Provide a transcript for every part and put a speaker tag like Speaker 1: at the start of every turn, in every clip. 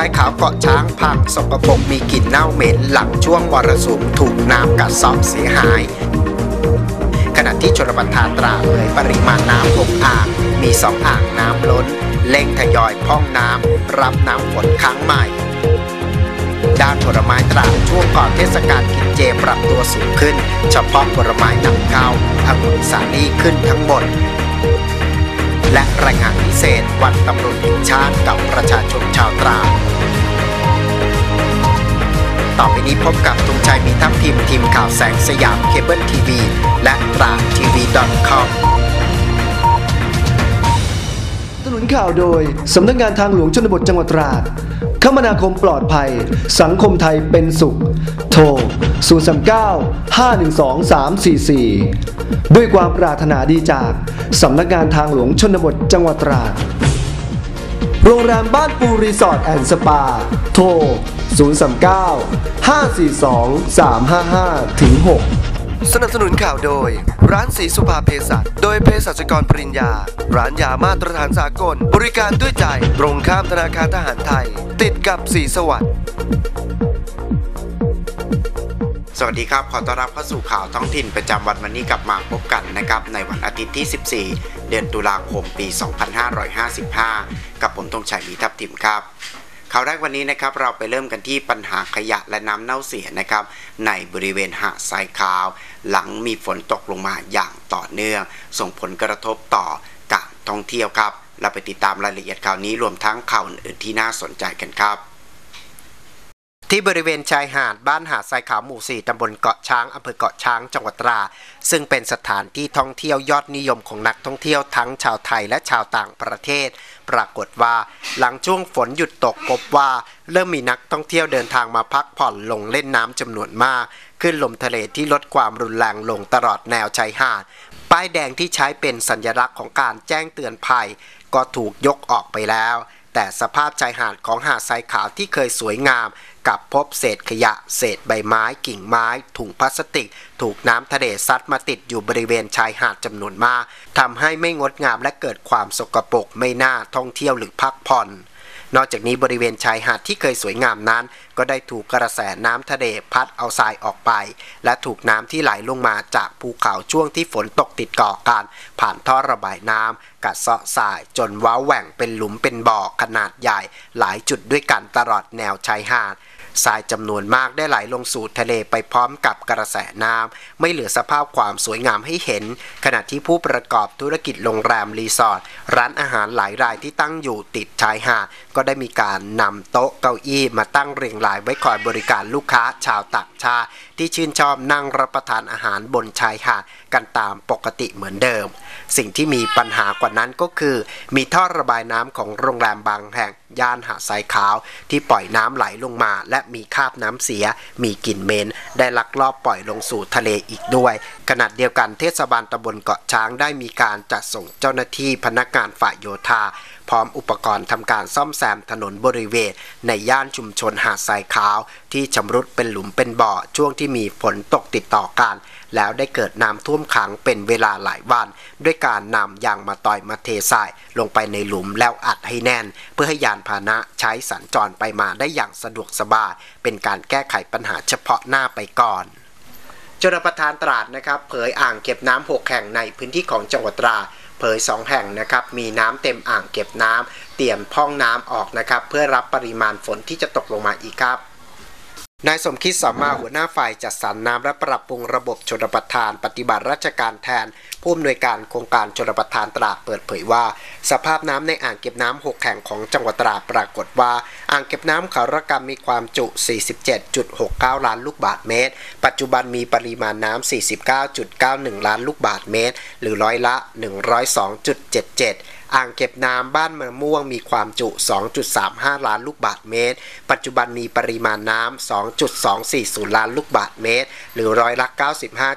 Speaker 1: ทรายขาวเกาะช้างพังสกปรกมีกลิ่นเน่าเหม็นหลังช่วงมรสุมถูกน้ำกัดเซาะเสียหาย ขณะที่ชลประทานตราเผยปริมาณน้ำหกอ่างมีสองอ่างน้ำล้นเร่งทยอยพ่องน้ำรับน้ำฝนครั้งใหม่ ด้านผลไม้ตราดช่วงก่อนเทศกาลกินเจปรับตัวสูงขึ้น เฉพาะผลไม้นำเข้าองุ่นสาลี่ขึ้นทั้งหมด และรายงานพิเศษวันตำรวจแห่งชาติกับประชาชนชาวตราดต่อไปนี้พบกับตุงชัยมีทัพทีมทีมข่าวแสงสยามเคเบิลทีวีและตราดทีวี .com
Speaker 2: สนุนข่าวโดย สำนักงานทางหลวงชนบทจังหวัดตราดคมนาคมปลอดภัย สังคมไทยเป็นสุข โทร 039 512 344 ด้วยความปรารถนาดีจากสำนักงานทางหลวงชนบทจังหวัดตราด โรงแรมบ้านปูรีสอร์ทแอนด์สปา โทร 039 542 355ถึง6
Speaker 3: สนับสนุนข่าวโดย ร้านสีสุภาเภสัชโดยเภสัชกรปริญญา ร้านยามาตรฐานสากล บริการด้วยใจ ตรงข้ามธนาคารทหารไทย ติดกับสีสวัสดิ์
Speaker 1: สวัสดีครับ ขอต้อนรับเข้าสู่ข่าวท้องถิ่นประจำวันวันนี้กลับมาพบกันนะครับในวันอาทิตย์ที่ 14 เดือนตุลาคมปี 2555 กับผมธงชัยมีทัพทิมครับข่าวแรกวันนี้นะครับเราไปเริ่มกันที่ปัญหาขยะและน้ำเน่าเสียนะครับในบริเวณหาดทรายขาว หลังมีฝนตกลงมาอย่างต่อเนื่อง ส่งผลกระทบต่อการท่องเที่ยวครับ เราไปติดตามรายละเอียดข่าวนี้รวมทั้งข่าวอื่นที่น่าสนใจกันครับ ที่บริเวณชายหาดบ้านหาดทรายขาวหมู่ 4 ตำบลเกาะช้าง อำเภอเกาะช้าง จังหวัดตรา ซึ่งเป็นสถานที่ท่องเที่ยวยอดนิยมของนักท่องเที่ยวทั้งชาวไทยและชาวต่างประเทศ ปรากฏว่าหลังช่วงฝนหยุดตกพบว่า เริ่มมีนักท่องเที่ยวเดินทางมาพักผ่อนลงเล่นน้ำจำนวนมากขึ้นลมทะเลที่ลดความรุนแรงลงตลอดแนวชายหาด ป้ายแดงที่ใช้เป็นสัญลักษณ์ของการแจ้งเตือนภัย ก็ถูกยกออกไปแล้ว แต่สภาพชายหาดของหาดทรายขาวที่เคยสวยงาม กับพบเศษขยะ เศษใบไม้ กิ่งไม้ ถุงพลาสติก ถูกน้ำทะเลซัดมาติดอยู่บริเวณชายหาดจำนวนมากทำให้ไม่งดงามและเกิดความสกปรกไม่น่าท่องเที่ยวหรือพักผ่อน นอกจากนี้บริเวณชายหาดที่เคยสวยงามนั้น ก็ได้ถูกกระแสน้ำทะเลพัดเอาทรายออกไป และถูกน้ำที่ไหลลงมาจากภูเขาช่วงที่ฝนตกติดก่อกัน ผ่านท่อระบายน้ำกัดเซาะทรายจนว้าแหว่งเป็นหลุมเป็นบ่อขนาดใหญ่ หลายจุดด้วยกันตลอดแนวชายหาด ทรายจำนวนมากได้ไหลลงสู่ทะเลไปพร้อมกับกระแสน้ำไม่เหลือสภาพความสวยงามให้เห็น ขณะที่ผู้ประกอบธุรกิจโรงแรมรีสอร์ทร้านอาหารหลายรายที่ตั้งอยู่ติดชายหาดก็ได้มีการนำโต๊ะเก้าอี้มาตั้งเรียงรายไว้คอยบริการลูกค้าชาวต่างชาติที่ชื่นชอบนั่งรับประทานอาหารบนชายหาดกันตามปกติเหมือนเดิม สิ่งที่มีปัญหากว่านั้นก็คือ มีท่อระบายน้ำของโรงแรมบางแห่ง ย่านหาดทรายขาว ที่ปล่อยน้ำไหลลงมา และมีคราบน้ำเสีย มีกลิ่นเหม็นได้ลักลอบปล่อยลงสู่ทะเลอีกด้วย ขณะเดียวกันเทศบาลตำบลเกาะช้างได้มีการจัดส่งเจ้าหน้าที่พนักงานฝ่ายโยธาพร้อมอุปกรณ์ทำการซ่อมแซมถนนบริเวณ ในย่านชุมชนหาดทรายขาว ที่ชำรุดเป็นหลุมเป็นบ่อช่วงที่มีฝนตกติดต่อกัน แล้วได้เกิดน้ำท่วมขังเป็นเวลาหลายวัน ด้วยการนำยางมาต่อยมาเททราย ลงไปในหลุมแล้วอัดให้แน่น เพื่อให้ยานพาหนะใช้สัญจรไปมาได้อย่างสะดวกสบาย เป็นการแก้ไขปัญหาเฉพาะหน้าไปก่อนชนประทานตราดนะครับเผยอ่างเก็บน้ำหกแห่งในพื้นที่ของจังหวัดตราเผย 2 แห่งนะครับมีน้ำเต็มอ่างเก็บน้ำเตรียมพ่องน้ำออกนะครับเพื่อรับปริมาณฝนที่จะตกลงมาอีกครับ นายสมคิดสอมาหัวหน้าฝ่ายจัดสรรน้ำและปรับปรุงระบบชนประทาน ปฏิบัติราชการแทน ผู้อำนวยการโครงการชนประทานตราดเปิดเผยว่า สภาพน้ำในอ่างเก็บน้ำหกแห่งของจังหวัดตราดปรากฏว่า อ่างเก็บน้ำขาระกำมีความจุ 47.69 ล้านลูกบาศก์เมตร ปัจจุบันมีปริมาณน้ำ49.91 ล้านลูกบาศก์เมตร หรือร้อยละ 102.77 อ่างเก็บน้ำบ้านมะม่วงมีความจุ 2.35 ล้านลูกบาศก์เมตร ปัจจุบันมีปริมาณน้ำ 2.240 ล้านลูกบาศก์เมตร หรือร้อยละ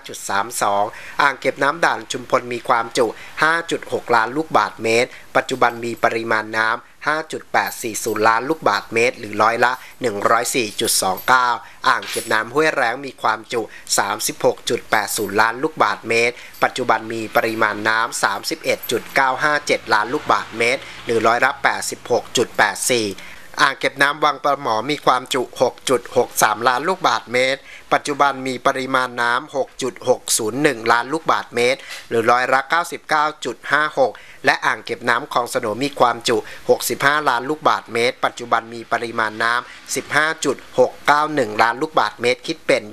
Speaker 1: 95.32 อ่างเก็บน้ำด่านชุมพลมีความจุ 5.6 ล้านลูกบาศก์เมตร ปัจจุบันมีปริมาณน้ำ 5.840 ล้านลูกบาศก์เมตร หรือร้อยละ 104.29 อ่างเก็บน้ำห้วยแรงมีความจุ 36.80 ล้านลูกบาศก์เมตร ปัจจุบันมีปริมาณน้ำ 31.957 ล้านลูกบาศก์เมตร หรือร้อยละ 86.84อ่างเก็บน้ำวังประหมอมีความจุ 6.63 ล้านลูกบาทเมตร ปัจจุบันมีปริมาณน้ำ 6.601 ล้านลูกบาทเมตร หรือร้อยละ 99.56 และอ่างเก็บน้ำคลองสนมมีความจุ 65 ล้านลูกบาทเมตร ปัจจุบันมีปริมาณน้ำ 15.691 ล้านลูกบาทเมตร คิดเป็น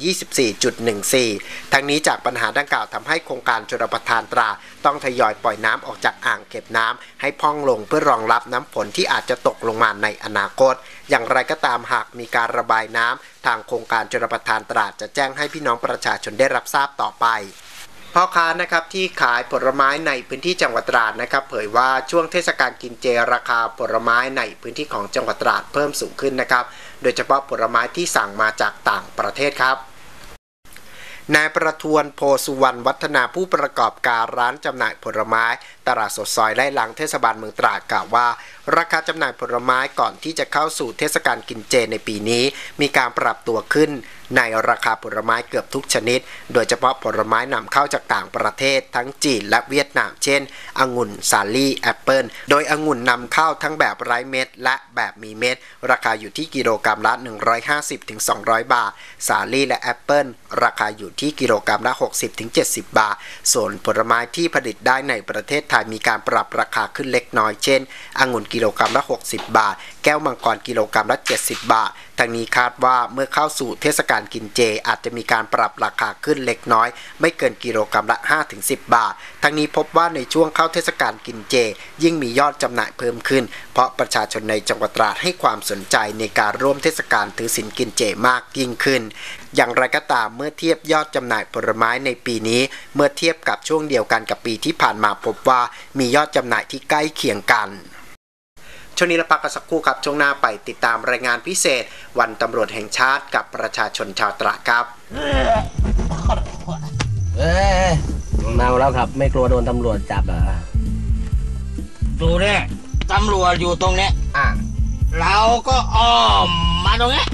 Speaker 1: 24.14 ทั้งนี้จากปัญหาดังกล่าวทำให้โครงการชลประทานตรา ต้องทยอยปล่อยน้ำออกจากอ่างเก็บน้ำให้พองลงเพื่อรองรับน้ำฝนที่อาจจะตกลงมาในอนาคต อย่างไรก็ตามหากมีการระบายน้ำทางโครงการชลประทานตราจะแจ้งให้พี่น้องประชาชนได้รับทราบต่อไป พ่อค้านะครับที่ขายผลไม้ในพื้นที่จังหวัดตราดนะครับ เผยว่าช่วงเทศกาลกินเจราคาผลไม้ในพื้นที่ของจังหวัดตราดเพิ่มสูงขึ้นนะครับ โดยเฉพาะผลไม้ที่สั่งมาจากต่างประเทศครับนายประทวนโพสุวรรณวัฒนาผู้ประกอบการร้านจำหน่ายผลไม้ ตลาดสดซอยไร่ลังเทศบาลเมืองตราดกล่าวว่าราคาจำหน่ายผลไม้ก่อนที่จะเข้าสู่เทศกาลกินเจในปีนี้ มีการปรับตัวขึ้นในราคาผลไม้เกือบทุกชนิด โดยเฉพาะผลไม้นำเข้าจากต่างประเทศ ทั้งจีนและเวียดนาม เช่น องุ่น สาลี่ แอปเปิล โดยองุ่นนำเข้าทั้งแบบไร้เม็ด และแบบมีเม็ด ราคาอยู่ที่กิโลกรัมละ 150-200 บาท สาลี่และแอปเปิลราคาอยู่ที่กิโลกรัมละ 60-70 บาท ส่วนผลไม้ที่ผลิตได้ในประเทศไทยมีการปรับราคาขึ้นเล็กน้อย เช่นองุ่นกิโลกรัมละ 60 บาท แก้วมังกรกิโลกรัมละ 70 บาททางนี้คาดว่าเมื่อเข้าสู่เทศกาลกินเจ อาจจะมีการปรับราคาขึ้นเล็กน้อย ไม่เกินกิโลกรัมละ 5-10 บาททางนี้พบว่าในช่วงเข้าเทศกาลกินเจ ยิ่งมียอดจำหน่ายเพิ่มขึ้น เพราะประชาชนในจังหวัดตราดให้ความสนใจในการร่วมเทศกาลถือศีลกินเจมากยิ่งขึ้น อย่างไรก็ตามเมื่อเทียบยอดจำหน่ายผลไม้ในปีนี้ เมื่อเทียบกับช่วงเดียวกันกับปีที่ผ่านมาพบว่ามียอดจำหน่ายที่ใกล้เคียงกัน ช่วงนี้เราพักกันสักครู่ครับ ช่วงหน้าไปติดตามรายงานพิเศษ วันตำรวจแห่งชาติกับประชาชนชาวตราครับ
Speaker 4: เอ้ยเมาแล้วครับ ไม่กลัวโดนตำรวจจับเหรอ
Speaker 5: ดูเนี่ยตำรวจอยู่ตรงเนี้ย
Speaker 4: อะ
Speaker 5: เราก็อ้อมมาตรงเนี้ย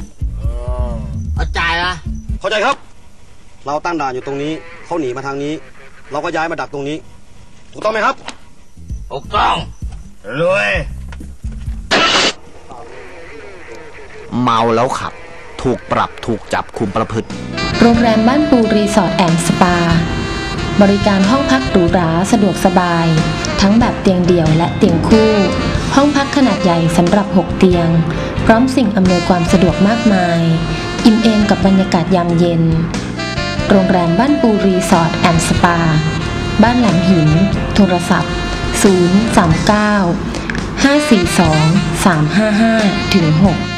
Speaker 5: เข้าใจนะ
Speaker 6: เข้าใจครับ เราตั้งด่านอยู่ตรงนี้เขาหนีมาทางนี้ เราก็ย้ายมาดักตรงนี้ ถูกต้องไหมครับ
Speaker 5: ถูกต้องรวย
Speaker 7: เมาแล้วขับ ถูกปรับถูกจับคุมประพฤติ
Speaker 8: โรงแรมบ้านปูรีสอร์ทแอนด์สปา บริการห้องพักหรูหราสะดวกสบาย ทั้งแบบเตียงเดี่ยวและเตียงคู่ ห้องพักขนาดใหญ่สำหรับ 6 เตียง พร้อมสิ่งอำนวยความสะดวกมากมาย อิ่มเอมกับบรรยากาศยามเย็น โรงแรมบ้านปูรีสอร์ทแอนด์สปา บ้านแหลมหิน โทรศัพท์ 039 542 355ถึง6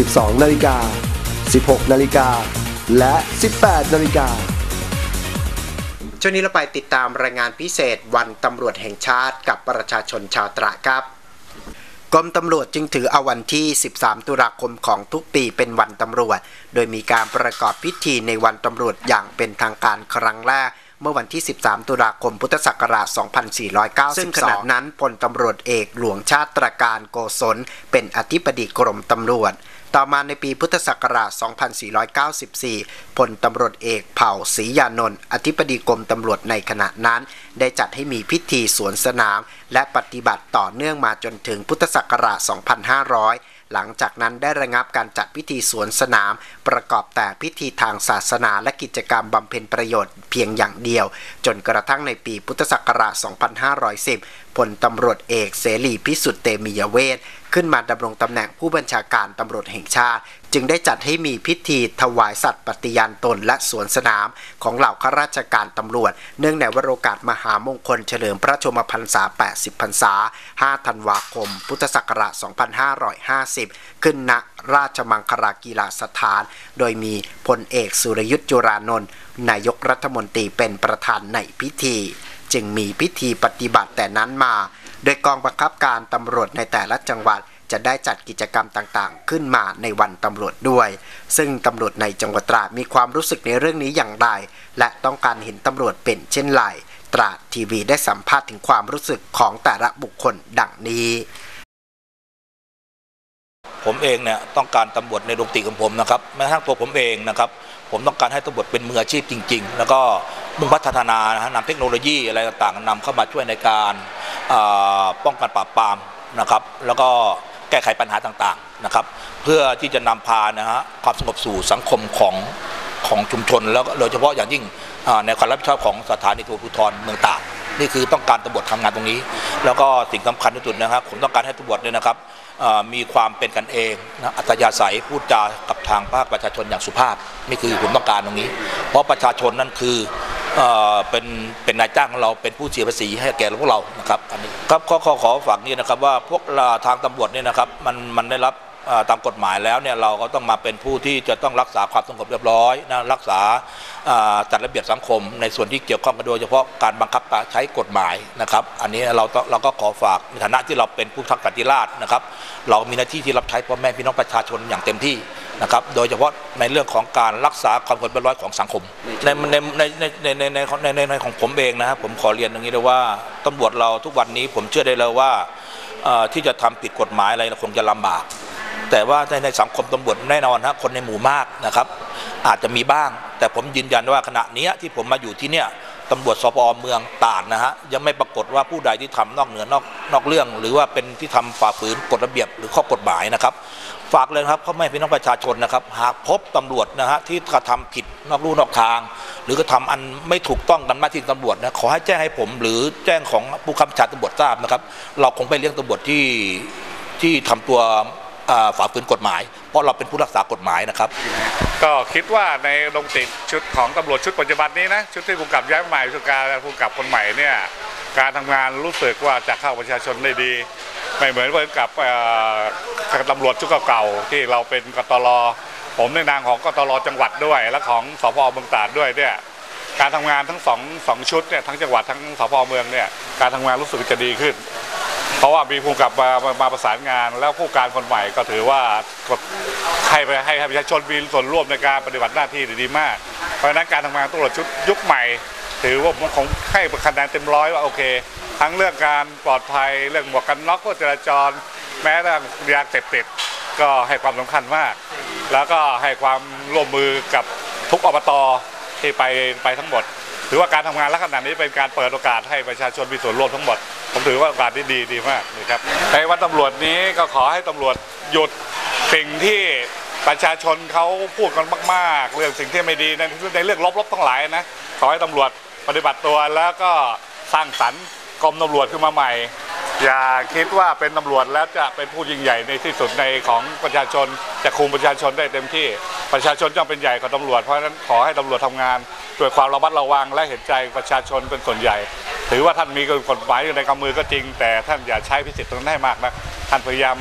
Speaker 2: 12 นาฬิกา 16 นาฬิกา และ 18 นาฬิกา
Speaker 1: ช่วงนี้เราไปติดตามรายงานพิเศษวันตำรวจแห่งชาติกับประชาชนชาวตราดครับกรมตำรวจจึงถือเอาวันที่ 13 ตุลาคมของทุกปีเป็นวันตำรวจ โดยมีการประกอบพิธีในวันตำรวจอย่างเป็นทางการครั้งแรก เมื่อวันที่ 13 ตุลาคม พุทธศักราช 2492 ซึ่งขณะนั้นพลตำรวจเอกหลวงชาติตราการโกศลเป็นอธิบดีกรมตำรวจ ต่อมาในปีพุทธศักราช 2494 พลตำรวจเอกเผ่าศรียานนท์อธิบดีกรมตำรวจในขณะนั้น ได้จัดให้มีพิธีสวนสนาม และปฏิบัติต่อเนื่องมาจนถึงพุทธศักราช 2500หลังจากนั้นได้ระงับการจัดพิธีสวนสนาม ประกอบแต่พิธีทางศาสนาและกิจกรรมบำเพ็ญประโยชน์เพียงอย่างเดียว จนกระทั่งในปีพุทธศักราช 2510 ลตำรวจเอกเสรีพิสุทธิ์เตมียเวทขึ้นมาดำรงตำแหน่งผู้บัญชาการตำรวจแห่งชาติ จึงได้จัดให้มีพิธีถวายสัตย์ปฏิญาณตนและสวนสนามของเหล่าข้าราชการตำรวจ เนื่องในวโรกาสมหามงคลเฉลิมพระชมพรรษา 80 พรรษา 5 ธันวาคม พุทธศักราช 2550 ขึ้นณราชมังคลากีฬาสถาน โดยมีพลเอกสุรยุทธ์จุรานนท์นายกรัฐมนตรีเป็นประธานในพิธี จึงมีพิธีปฏิบัติแต่นั้นมา โดยกองบังคับการตำรวจในแต่ละจังหวัดจะได้จัดกิจกรรมต่างๆ ขึ้นมาในวันตำรวจด้วย ซึ่งตำรวจในจังหวัดตราดมีความรู้สึกในเรื่องนี้อย่างไร และต้องการเห็นตำรวจเป็นเช่นไรตราดทีวีได้สัมภาษณ์ถึงความรู้สึกของแต่ละบุคคลดังนี้
Speaker 9: ผมเองเนี่ยต้องการตำรวจในดวงติของผมนะครับแม้กระทั่งตัวผมเองนะครับ ผมต้องการให้ตำรวจเป็นมืออาชีพจริง ๆ แล้วก็มุ่งพัฒนานะฮะนำเทคโนโลยีอะไรต่างๆนำเข้ามาช่วยในการป้องกันปราบปรามนะครับแล้วก็แก้ไขปัญหาต่างๆนะครับ เพื่อที่จะนำพานะฮะความสงบสู่สังคมของของชุมชน แล้วก็โดยเฉพาะอย่างยิ่งในความรับผิดชอบของสถานีตำรวจภูธรเมืองตาดนี่คือต้องการตำรวจทำงานตรงนี้ แล้วก็สิ่งสำคัญที่สุดนะครับผมต้องการให้ตำรวจเนี่ยนะครับ มีความเป็นกันเองนะอัตยาศัยพูดจากับทางภาคประชาชนอย่างสุภาพนี่คือผมต้องการตรงนี้ เพราะประชาชนนั่นคือเอเป็นเป็นนายจ้างของเราเป็นผู้เสียภาษีให้แก่พวกเรานะครับอันนี้ครับขอขอขอฝากนี่นะครับว่าพวกเราทางตำรวจเนี่ยนะครับมันมันได้รับ ตามกฎหมายแล้วเนี่ยเราก็ต้องมาเป็นผู้ที่จะต้องรักษาความสงบเรียบร้อยนะรักษาจัดระเบียบสังคม ในส่วนที่เกี่ยวข้องกันโดยเฉพาะการบังคับใช้กฎหมายนะครับ อันนี้เราเราก็ขอฝากในฐานะที่เราเป็นผู้ทักษติราชนะครับ เรามีหน้าที่ที่รับใช้พ่อแม่พี่น้องประชาชนอย่างเต็มที่นะครับ โดยเฉพาะในเรื่องของการรักษาความสงบเรียบร้อยของสังคม ในในในในในในในของผมเองนะครับผมขอเรียนอย่างนี้เลยว่าตำรวจเราทุกวันนี้ผมเชื่อได้เลยว่าที่จะทำผิดกฎหมายอะไรคงจะลำบาก แต่ว่าในในสังคมตำรวจแน่นอนนะคนในหมู่มากนะครับ อาจจะมีบ้าง แต่ผมยืนยันว่าขณะนี้ที่ผมมาอยู่ที่เนี่ยตำรวจสปอเมืองตาดนะฮะยังไม่ปรากฏว่าผู้ใดที่ทำนอกเหนือนอกนอกเรื่อง หรือว่าเป็นที่ทำฝ่าฝืนกฎระเบียบหรือข้อกฎหมายนะครับ ฝากเลยครับพ่อแม่พี่น้องประชาชนนะครับ หากพบตำรวจนะฮะที่กระทำผิดนอกลู่นอกทาง หรือกระทำอันไม่ถูกต้องตามหน้าที่ตำรวจนะขอให้แจ้งให้ผม หรือแจ้งของผู้คำชาตำรวจทราบนะครับ เราคงไปเลี้ยงตำรวจที่ที่ทำตัว ฝ่าฝืนกฎหมาย เพราะเราเป็นผู้รักษากฎหมายนะครับ
Speaker 10: ก็คิดว่าในลงติดชุดของตำรวจชุดปัจจุบันนี้นะชุดที่ผู้กับย้ายใหม่ชุดการผู้กับคนใหม่เนี่ยการทำงานรู้สึกว่าจะเข้าประชาชนได้ดี ไม่เหมือนกับตำรวจชุดเก่าๆที่เราเป็นกตลผมในนามของกตลจังหวัดด้วย และของสพเมืองตราดด้วยเนี่ยการทำงานทั้งสองสองชุดเนี่ยทั้งจังหวัดทั้งสพเมืองเนี่ยการทำงานรู้สึกจะดีขึ้น เพราะว่ามีผู้กับมามามาประสานงาน แล้วผู้การคนใหม่ก็ถือว่าให้ไปให้ประชาชนมีส่วนร่วมในการปฏิบัติหน้าที่ดีมาก เพราะนั้นการทำงานตำรวจชุดยุคใหม่ ถือว่าผมคงให้คะแนนเต็มร้อยว่าโอเค ทั้งเรื่องการปลอดภัยเรื่องหมวกกันน็อกก็จราจร แม้แต่ยาเสพติดก็ให้ความสำคัญมาก แล้วก็ให้ความร่วมมือกับทุกอบตที่ไปไปทั้งหมด ถือว่าการทำงานลักษณะนี้เป็นการเปิดโอกาสให้ประชาชนมีส่วนร่วมทั้งหมด ผมถือว่าโอกาสที่ดีดีมากนะครับในวันตำรวจนี้ก็ขอให้ตำรวจหยุดสิ่งที่ประชาชนเขาพูดกันมากๆ เรื่องสิ่งที่ไม่ดีในในเรื่องลบๆทั้งหลายนะขอให้ตำรวจปฏิบัติตัวแล้วก็สร้างสรรค์กรมตำรวจขึ้นมาใหม่ อย่าคิดว่าเป็นตำรวจแล้วจะเป็นผู้ยิ่งใหญ่ในที่สุดในของประชาชนจะคุมประชาชนได้เต็มที่ ประชาชนต้องเป็นใหญ่กว่าตำรวจเพราะฉะนั้นขอให้ตำรวจทำงาน ด้วยความระมัดระวังและเห็นใจประชาชนเป็นส่วนใหญ่ ถือว่าท่านมีกฎหมายอยู่ในกำมือก็จริง แต่ท่านอย่าใช้พิสิทธิ์ตรงนั้นให้มากนะท่านพยายาม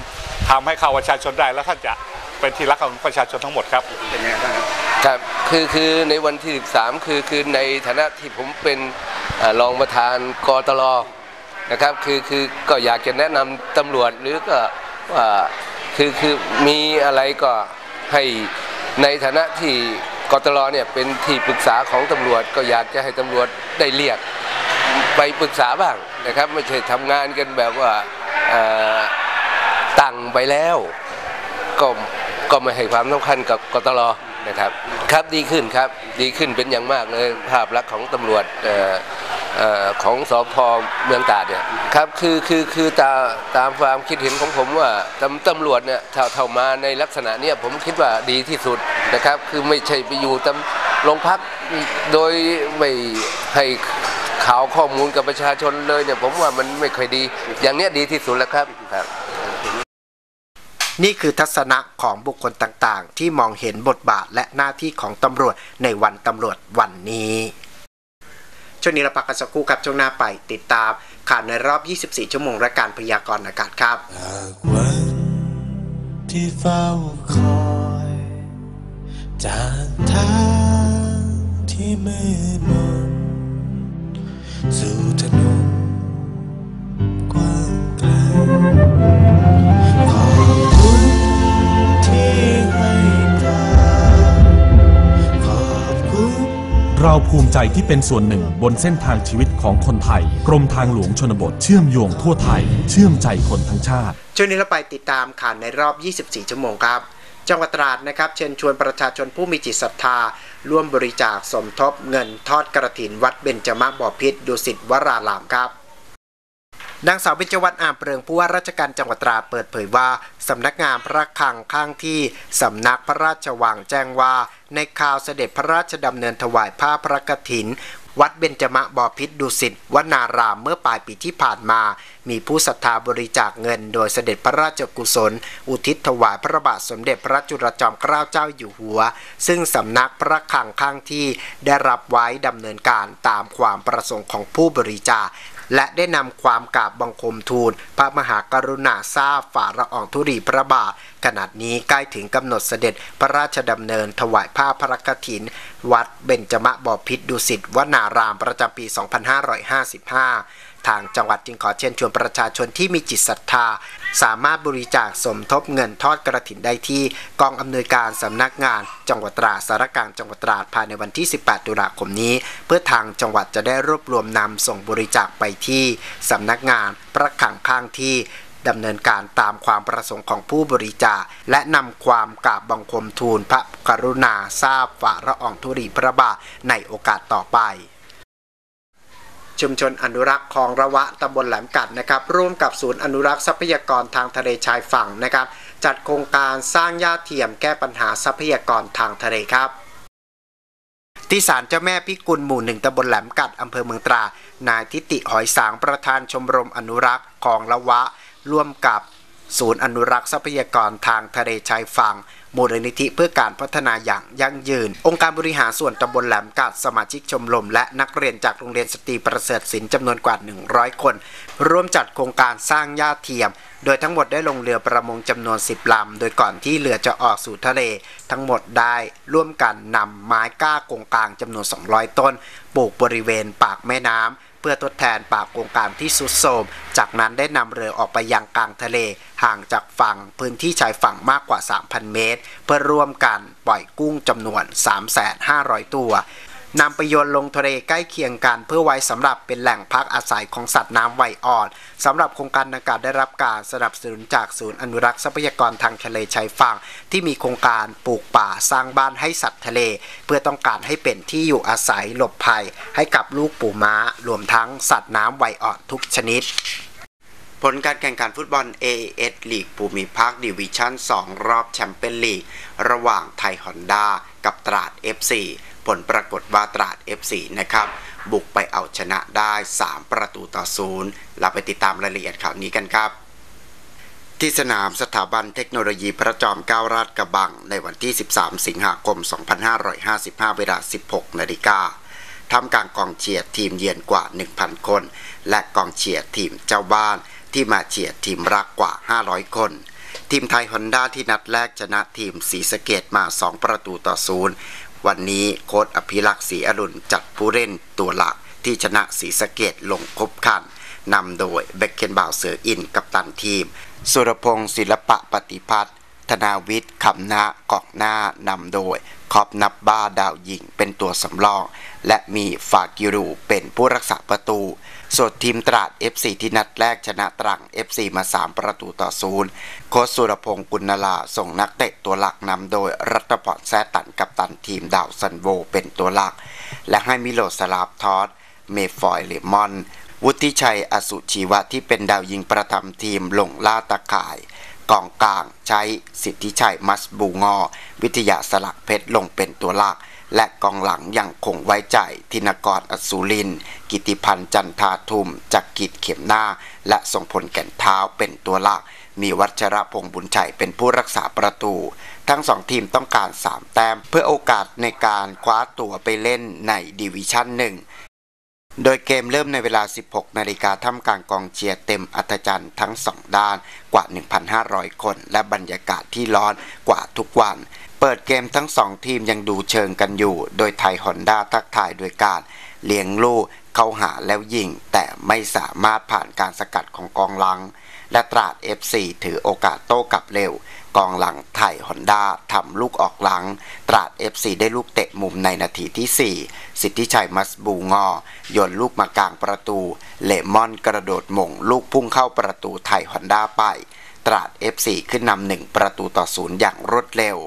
Speaker 10: ทำให้เข้าประชาชนได้แล้วท่านจะเป็นที่รักของประชาชนทั้งหมดครับเป็นยังไงบ้างครับ
Speaker 11: ครับคือคือในวันที่ 13 คือคือในฐานะที่ผมเป็นเอ่อรองประธานกตลนะครับคือคือก็อยากจะแนะนำตำรวจหรือก็ว่าคือคือมีอะไรก็ให้ในฐานะที่ กตลเนี่ยเป็นที่ปรึกษาของตำรวจก็อยากจะให้ตำรวจได้เรียกไปปรึกษาบ้างนะครับ ไม่ใช่ทำงานกันแบบว่าตั้งไปแล้ว ก็ก็ไม่ให้ความสำคัญกับกตลนะครับ ครับดีขึ้นครับดีขึ้นเป็นอย่างมากเลยภาพลักษณ์ของตำรวจ ออเอ่อของสพเมืองตาดเนี่ยครับคือคือคือตาตามความคิดเห็นของผมว่าตำตำรวจเนี่ยเท่าเท่ามาในลักษณะเนี้ยผมคิดว่าดีที่สุดนะครับ คือไม่ใช่ไปอยู่ตำโรงพักโดยไม่ให้ข่าวข้อมูลกับประชาชนเลยเนี่ยผมว่ามันไม่ค่อยดี อย่างเนี้ยดีที่สุดแล้วครับครับ
Speaker 1: นี่คือทัศนะของบุคคลต่างๆ ที่มองเห็นบทบาทและหน้าที่ของตำรวจในวันตำรวจวันนี้ ช่วงนี้เราพักกันสักครู่ครับช่วงหน้าไปติดตามข่าวในรอบ 24 ชั่วโมงและการพยากรณ์อากาศครับ
Speaker 12: วันที่เฝ้าคอยจากทางที่มืดมนสู่ถนนกว้างไกล
Speaker 13: ภูมิใจที่เป็นส่วนหนึ่งบนเส้นทางชีวิตของคนไทย กรมทางหลวงชนบทเชื่อมโยงทั่วไทย เชื่อมใจคนทั้งชาติ
Speaker 1: ช่วงนี้เราไปติดตามข่าวในรอบ 24 ชั่วโมงครับ จังหวัดตราดนะครับเชิญชวนประชาชนผู้มีจิตศรัทธา ร่วมบริจาคสมทบเงินทอดกระถินวัดเบญจมาบพิษดุสิตวรารามครับ นางสาวเบญจวรรณอ่ามเปลืองผู้ว่าราชการจังหวัดตราดเปิดเผยว่า สำนักงานพระคลังข้างที่ สำนักพระราชวังแจ้งว่า ในข่าวเสด็จพระราชดำเนินถวายผ้าพระกฐิน วัดเบญจมบพิษดุสิตวนารามเมื่อปลายปีที่ผ่านมา มีผู้ศรัทธาบริจาคเงิน โดยเสด็จพระราชกุศล อุทิศถวายพระบาทสมเด็จพระจุลจอมเกล้าเจ้าอยู่หัว ซึ่งสำนักพระคลังข้างที่ได้รับไว้ดำเนินการตามความประสงค์ของผู้บริจาคและได้นำความกราบบังคมทูล พระมหากรุณาทราบฝ่าละอองธุรีพระบาทขนาดนี้ใกล้ถึงกำหนดเสด็จพระราชดำเนินถวายผ้าพระกฐิน วัดเบญจมบอพิตรดุสิตวนารามประจำปี 2555 ทางจังหวัดจึงขอเชิญชวนประชาชนที่มีจิตศรัทธา สามารถบริจาคสมทบเงินทอดกระถินได้ที่กองอำนวยการสำนักงาน จังหวัดตราดสารกลางจังหวัดตราดภายในวันที่ 18 ตุลาคมนี้ เพื่อทางจังหวัดจะได้รวบรวมนำส่งบริจาคไปที่สำนักงานพระขังข้างที่ดำเนินการตามความประสงค์ของผู้บริจาค และนำความกราบบังคมทูลพระกรุณาทราบฝ่าละอองธุรีพระบาทในโอกาสต่อไป ชุมชนอนุรักษ์คลองระวะตำบลแหลมกัดนะครับร่วมกับศูนย์อนุรักษ์ทรัพยากรทางทะเลชายฝั่งนะครับ จัดโครงการสร้างหญ้าเทียมแก้ปัญหาทรัพยากรทางทะเลครับที่ศาลเจ้าแม่พิกุลหมู่หนึ่งตำบลแหลมกัดอำเภอเมืองตรา นายทิติหอยสางประธานชมรมอนุรักษ์คลองละวะ ร่วมกับศูนย์อนุรักษ์ทรัพยากรทางทะเลชายฝั่ง มูลนิธิเพื่อการพัฒนาอย่างยั่งยืน องค์การบริหารส่วนตำบลแหลมกัดสมาชิกชมรมและนักเรียนจากโรงเรียนสตรีประเสริฐศิลป์จำนวนกว่า 100 คน ร่วมจัดโครงการสร้างหญ้าเทียม โดยทั้งหมดได้ลงเรือประมงจำนวน 10 ลำ โดยก่อนที่เรือจะออกสู่ทะเล ทั้งหมดได้ร่วมกันนำไม้ก้ากงกลางจำนวน 200 ต้นปลูกบริเวณปากแม่น้ำ เพื่อทดแทนปากโกงการที่สุดโทมจากนั้นได้นำเรือออกไปยังกลางทะเล ห่างจากฝั่งพื้นที่ชายฝั่งมากกว่า 3,000 เมตร เพื่อร่วมกันปล่อยกุ้งจำนวน 3,500 ตัว นำไปโยนลงทะเลใกล้เคียงกัน เพื่อไว้สำหรับเป็นแหล่งพักอาศัยของสัตว์น้ำไวอ่อนสำหรับโครงการดังกล่าวได้รับการสนับสนุนจากศูนย์อนุรักษ์ทรัพยากรทางทะเลชายฝั่ง ที่มีโครงการปลูกป่าสร้างบ้านให้สัตว์ทะเล เพื่อต้องการให้เป็นที่อยู่อาศัยหลบภัย ให้กับลูกปูม้ารวมทั้งสัตว์น้ำไวอ่อนทุกชนิดผลการแข่งขันฟุตบอล AAS ลีกภูมิภาคดิวิชั่น 2 รอบแชมเปี้ยนลีก ระหว่างไทยฮอนด้ากับตราด FC ผลปรากฏว่าตราด FC นะครับ บุกไปเอาชนะได้ 3 ประตูต่อศูนย์เราไปติดตามรายละเอียดข่าวนี้กันครับที่สนามสถาบันเทคโนโลยีพระจอมเกล้าราชกระบัง ในวันที่ 13 สิงหาคม 2555 เวลา 16 นาฬิกาทำการกองเชียร์ทีมเยือนกว่า 1,000 คน และกองเชียร์ทีมเจ้าบ้านที่มาเชียร์ทีมรักกว่า 500 คน ทีมไทยฮอนด้าที่นัดแรกชนะทีมสีสะเกตมา 2 ประตูต่อศูนย์ วันนี้โค้ชอภิรักษ์ศรีอรุณจัดผู้เล่นตัวหลักที่ชนะสีสะเกตลงครบคันนำโดยเบคเคนบ่าวเสืออินกับตันทีม สุรพงศ์ศิลปะปฏิพัฒน์ธนาวิทย์คำนากอกหน้านำโดยคอบนับบ้าดาวยิงเป็นตัวสำรอง และมีฟากิรูเป็นผู้รักษาประตู ส่วนทีมตราด FC ที่นัดแรกชนะตรัง FC มา 3 ประตูต่อศูนย์โค้ชสุรพงศ์กุลนลาส่งนักเตะตัวหลักนำโดยรัตพรแซตันกับตันทีมดาวซันโวเป็นตัวหลัก และให้มิโลสลาบทอสเมฟอยเลมอน วุฒิชัยอสุชีวะที่เป็นดาวยิงประทำทีมลงล่าตะข่ายกองกลางใช้สิทธิชัยมัสบูงอ วิทยาสลักเพชรลงเป็นตัวหลัก
Speaker 3: และกองหลังยังคงไว้ใจธินกรอสุริน กิติพันธ์จันทาทุมจักกิจเข็มหน้า และทรงพลแก่นเท้าเป็นตัวหลัก มีวัชระพงษ์บุญชัยเป็นผู้รักษาประตู ทั้งสองทีมต้องการ 3 แต้ม เพื่อโอกาสในการคว้าตั๋วไปเล่นในดิวิชั่นหนึ่งโดยเกมเริ่มในเวลา 16 นาฬิกาท่ามกลางกองเชียร์เต็มอัธจันทร์ทั้งสองด้านกว่า 1,500 คน และบรรยากาศที่ร้อนกว่าทุกวัน เปิดเกมทั้งสองทีมยังดูเชิงกันอยู่ โดยไทยฮอนด้าทักทายโดยการเลี้ยงลูกเข้าหาแล้วยิง แต่ไม่สามารถผ่านการสกัดของกองหลัง และตราด FC ถือโอกาสโต้กลับเร็ว กองหลังไทยฮอนด้าทำลูกออกหลัง ตราด FC ได้ลูกเตะมุมในนาทีที่ 4 สิทธิชัยมัสบูงอโยนลูกมากลางประตู เลมอนกระโดดมงลูกพุ่งเข้าประตูไทยฮอนด้าไป ตราด FC ขึ้นนำหนึ่งประตูต่อศูนย์อย่างรวดเร็ว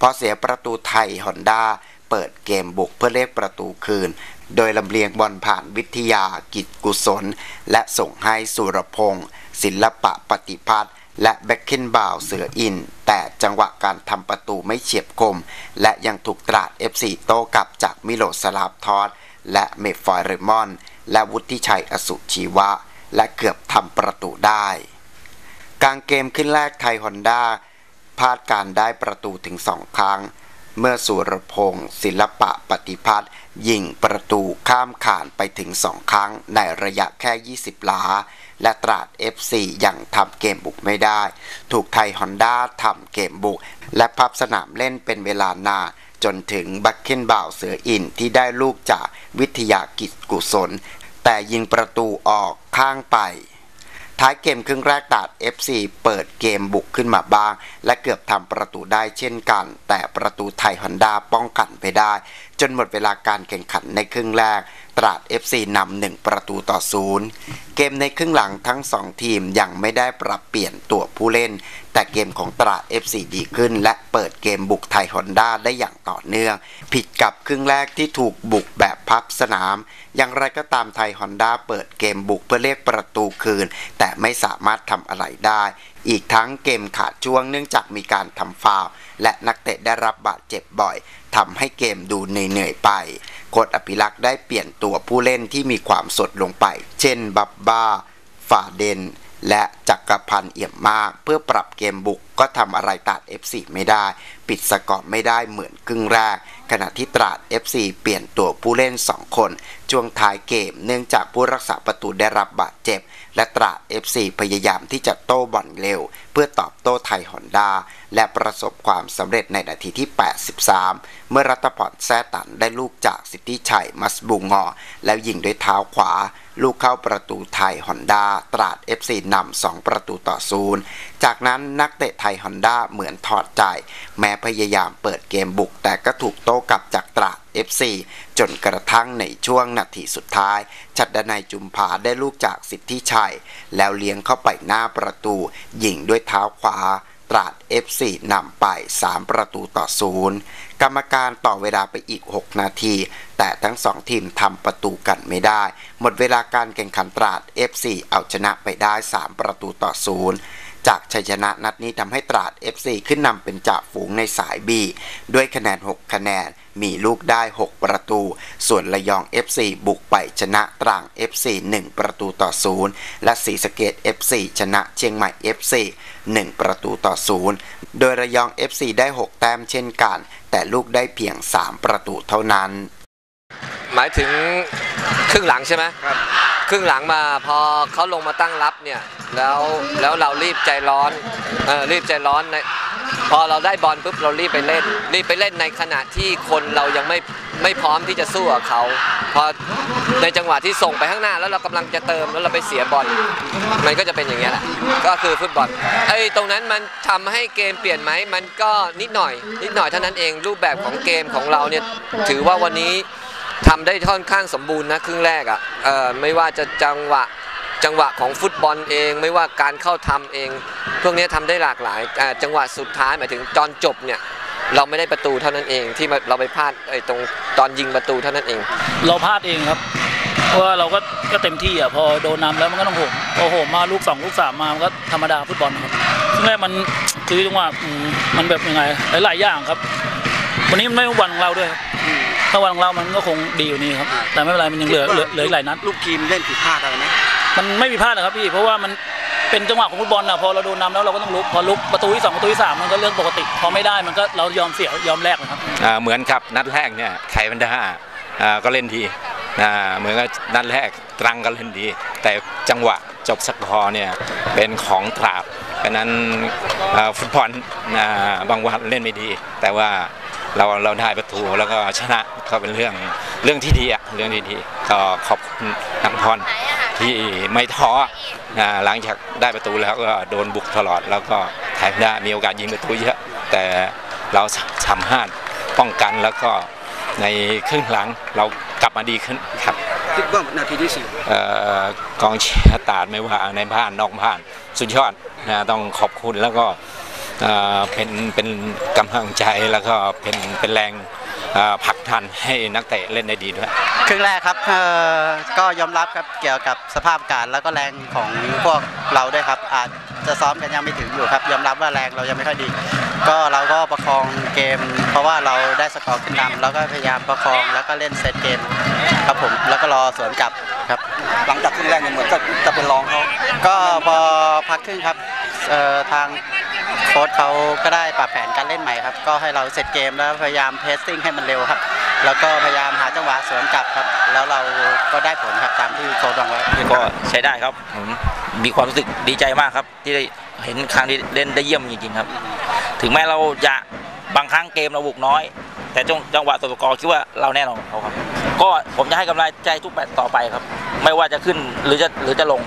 Speaker 3: พอเสียประตูไทยฮอนด้าเปิดเกมบุกเพื่อเรียกประตูคืน โดยลำเลียงบอลผ่านวิทยากิจกุศล และส่งให้สุรพงศ์ศิลปะปฏิพัฒน์และแบ็คเคนบาวเสืออิน แต่จังหวะการทำประตูไม่เฉียบคม และยังถูกตราด FC โต้กลับจากมิโลสลาฟทอสและเมฟฟอยเรมอน และวุฒิชัยอสุชีวะ และเกือบทำประตูได้ กลางเกมขึ้นแรกไทยฮอนด้า พลาดการได้ประตูถึงสองครั้ง เมื่อสุรพงศ์ศิลปะปฏิพัฒน์ยิงประตูข้ามขานไปถึงสองครั้งในระยะแค่ 20ล้าและตราด FC ยังทำเกมบุกไม่ได้ ถูกไทยฮอนด้าทำเกมบุก และพับสนามเล่นเป็นเวลานานจนถึงบัคเคนบ่าวเสืออินที่ได้ลูกจากวิทยากิจกุศล แต่ยิงประตูออกข้างไป ท้ายเกมครึ่งแรกตาด FC เปิดเกมบุกขึ้นมาบ้าง และเกือบทำประตูได้เช่นกัน แต่ประตูไทยฮอนด้าป้องกันไปได้ จนหมดเวลาการแข่งขันในครึ่งแรก ตราด FC นำหนึ่งประตูต่อศูนย์เกมในครึ่งหลังทั้งสองทีมยังไม่ได้ปรับเปลี่ยนตัวผู้เล่น แต่เกมของตราด FC ดีขึ้น และเปิดเกมบุกไทยฮอนด้าได้อย่างต่อเนื่อง ผิดกับครึ่งแรกที่ถูกบุกแบบพับสนาม อย่างไรก็ตามไทยฮอนด้าเปิดเกมบุกเพื่อเรียกประตูคืน แต่ไม่สามารถทำอะไรได้ อีกทั้งเกมขาดช่วงเนื่องจากมีการทำฟาวและนักเตะได้รับบาดเจ็บบ่อยทำให้เกมดูเหนื่อยๆไป คตอภิรักษ์ได้เปลี่ยนตัวผู้เล่นที่มีความสดลงไป เช่น บับบ้าฟาเดน และจักรพันธ์เอี่ยมมาก เพื่อปรับเกมบุกก็ทำอะไรตัด FC ไม่ได้ ปิดสกอร์ไม่ได้เหมือนครึ่งแรก ขณะที่ตราด FC เปลี่ยนตัวผู้เล่น 2 คนช่วงท้ายเกมเนื่องจากผู้รักษาประตูได้รับบาดเจ็บ และตราด FC พยายามที่จะโต้บอลเร็ว เพื่อตอบโต้ไทยฮอนด้าและประสบความสำเร็จในนาทีที่ 83 เมื่อรัตพรแซตันได้ลูกจากสิทธิชัยมัสบูงอ แล้วยิงด้วยเท้าขวา ลูกเข้าประตูไทยฮอนด้าตราด FC นำ2ประตูต่อศูนย์จากนั้นนักเตะไทยฮอนด้าเหมือนถอดใจ แม้พยายามเปิดเกมบุก แต่ก็ถูกโต้กลับจากตราด FC จนกระทั่งในช่วงนาทีสุดท้าย ชัดดนัยจุมพาได้ลูกจากสิทธิชัย แล้วเลี้ยงเข้าไปหน้าประตูยิงด้วยเท้าขวาตราด F4 นำไป 3 ประตูต่อศูนย์ กรรมการต่อเวลาไปอีก 6 นาที แต่ทั้งสองทีมทำประตูกันไม่ได้ หมดเวลาการแข่งขันตราด F4 เอาชนะไปได้ 3 ประตูต่อศูนย์จากชัยชนะนัดนี้ทำให้ตราด FC ขึ้นนำเป็นจ่าฝูงในสาย B ด้วยคะแนน 6 คะแนนมีลูกได้ 6 ประตู ส่วนระยอง FC บุกไปชนะตรัง FC 1 ประตูต่อศูนย์และศรีสะเกด FC ชนะเชียงใหม่ FC 1 ประตูต่อศูนย์โดยระยอง FC ได้ 6 แต้มเช่นกัน แต่ลูกได้เพียง 3 ประตูเท่านั้น
Speaker 14: หมายถึงครึ่งหลังใช่ไหมครับครึ่งหลังมาพอเขาลงมาตั้งรับเนี่ยแล้วแล้วเรารีบใจร้อนเออรีบใจร้อนใน พอเราได้บอลปุ๊บเรารีบไปเล่น รีบไปเล่นในขณะที่คนเรายังไม่ไม่พร้อมที่จะสู้กับเขาพอในจังหวะที่ส่งไปข้างหน้าแล้วเรากำลังจะเติมแล้วเราไปเสียบอลมันก็จะเป็นอย่างเงี้ยแหละก็คือฟุตบอลไอ้ตรงนั้นมันทำให้เกมเปลี่ยนไหมมันก็นิดหน่อย นิดหน่อยเท่านั้นเองรูปแบบของเกมของเราเนี่ยถือว่าวันนี้ทำได้ค่อนข้างสมบูรณ์นะครึ่งแรกอะ่ะไม่ว่าจะจังหวะ จังหวะของฟุตบอลเองไม่ว่าการเข้าทำเอง พวกนี้ทำได้หลากหลายอ่าจังหวะสุดท้ายหมายถึงตอนจบเนี่ยเราไม่ได้ประตูเท่านั้นเองที่มาเราไปพลาดไอ้ตรงตอนยิงประตูเท่านั้นเอง
Speaker 15: เราพลาดเองครับเพราะว่าเราก็ก็เต็มที่อะพอโดนนำแล้วมันก็ต้องโหมพอโหมมาลูกสองลูกสามมามันก็ธรรมดาฟุตบอลครับซึ่งแรกมันคือจังหวะอืมมันแบบยังไงหลายๆอย่างครับ วันนี้มันไม่ใช่วันของเราด้วยครับถ้าวันของเรามันก็คงดีอยู่านี้ครับ แต่ไม่เป็นไรมันยังเหลือเหลือเหลืออีกหลายนัด
Speaker 1: ลูกทีมเล่นผิดพลาดอะไรไหม
Speaker 15: มันไม่มีพลาดหรอกครับพี่ เพราะว่ามันเป็นจังหวะของฟุตบอลนะพอเราโดนนำแล้วเราก็ต้องลุกพอลุกประตูที่สองประตูที่สามมันก็เรื่องปกติ พอไม่ได้มันก็เรายอมเสียยอมแลกนะครับ
Speaker 16: อ่าเหมือนครับนัดแรกเนี่ยไทยมันได้ห้าอ่าก็เล่นดีอ่าเหมือนกับนัดแรกตรังก็เล่นดี แต่จังหวะจบสกอร์เนี่ยเป็นของตราบเพราะนั้นฟุตบอลบางวันเล่นไม่ดี แต่ว่าเราเราได้ประตูแล้วก็ชนะก็เป็นเรื่องเรื่องที่ดีอะเรื่องที่ดีก็ขอบคุณนักบอล ที่ไม่ท้ออ่าหลังจากได้ประตูแล้วก็โดนบุกตลอด แล้วก็ไทยได้มีโอกาสยิงประตูเยอะ แต่เราสามารถป้องกันแล้วก็ในครึ่งหลังเรากลับมาดีขึ้นครับ
Speaker 1: คิดว่านาทีที่สี่
Speaker 16: เอ่อกองเชียร์ตราดไม่ว่าในบ้านนอกบ้าน สุดยอดนะต้องขอบคุณแล้วก็เอ่อเป็นเป็นกำลังใจแล้วก็เป็นเป็นแรงเอ่อ ผลักดันให้นักเตะเล่นได้ดีด้วย
Speaker 17: ครึ่งแรกครับเอ่อก็ยอมรับครับเกี่ยวกับสภาพอากาศแล้วก็แรงของพวกเราด้วยครับ อาจจะซ้อมกันยังไม่ถึงอยู่ครับ ยอมรับว่าแรงเรายังไม่ค่อยดี ก็เราก็ประคองเกม เพราะว่าเราได้สกอร์ขึ้นนำแล้วก็พยายามประคองแล้วก็เล่นเซตเกมครับผมแล้วก็รอสวนกลับครับ
Speaker 6: หลังจากครึ่งแรกเนี่ยเหมือนจะจะเป็นรองเขา
Speaker 17: ก็พอพักครึ่งครับเอ่อทาง โค้ชเขาก็ได้ปรับแผนการเล่นใหม่ครับ ก็ให้เราเซตเกมแล้วพยายามเพสซิ่งให้มันเร็วครับ แล้วก็พยายามหาจังหวะสวนกลับครับ แล้วเราก็ได้ผลครับตามที่โค้ชวางไว้
Speaker 18: ก็ใช้ได้ครับผมมีความรู้สึกดีใจมากครับ ที่ได้เห็นครั้งที่เล่นได้เยี่ยมจริงๆครับ ถึงแม้เราจะบางครั้งเกมเราบุกน้อย แต่จังหวะตัวประกอบคิดว่าเราแน่นอนเขาครับ ก็ผมจะให้กำลังใจทุกแมตช์ต่อไปครับ ไม่ว่าจะขึ้นหรือจะหรือจะลง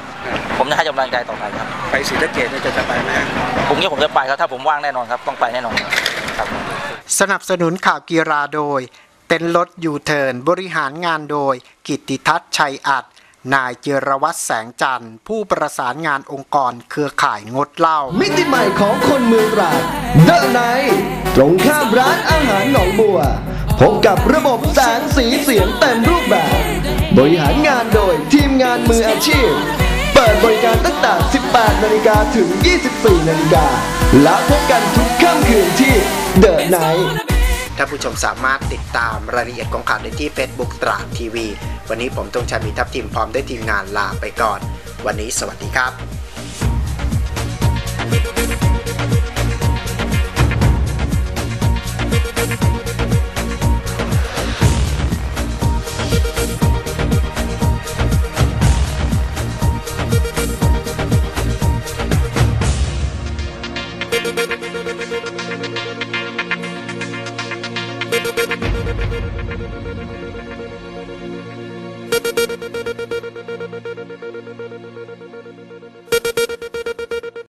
Speaker 18: ผมจะให้กำลังใจต่อไปครับ
Speaker 1: ไปศรีสะเกดเนี่ยจะจะไปไหม
Speaker 18: ผมเนี่ยผมจะไปครับถ้าผมว่างแน่นอนครับต้องไปแน่นอนครับ
Speaker 19: สนับสนุนข่าวกีฬาโดย เต็นท์รถยูเทิร์นบริหารงานโดย กิตติทัศน์ชัยอัดนายเจรวัตรแสงจันทร์ ผู้ประสานงานองค์กรเครือข่ายงดเหล้า
Speaker 2: มิติใหม่ของคนเมืองตราดเดอะไนตรงข้ามร้านอาหารหนองบัว พบกับระบบแสงสีเสียงเต็มรูปแบบ บริหารงานโดยทีมงานมืออาชีพ เปิดบริการตั้งแต่ 18 นาฬิกาถึง 24 นาฬิกา และพบกันทุกค่ำคืนที่เดอะไน
Speaker 1: ท่านผู้ชมสามารถติดตามรายละเอียดของข่าวได้ที่ Facebook ตราดทีวี วันนี้ผมตรงชัยมีทัพทีมพร้อมด้วยทีมงานลาไปก่อน วันนี้สวัสดีครับ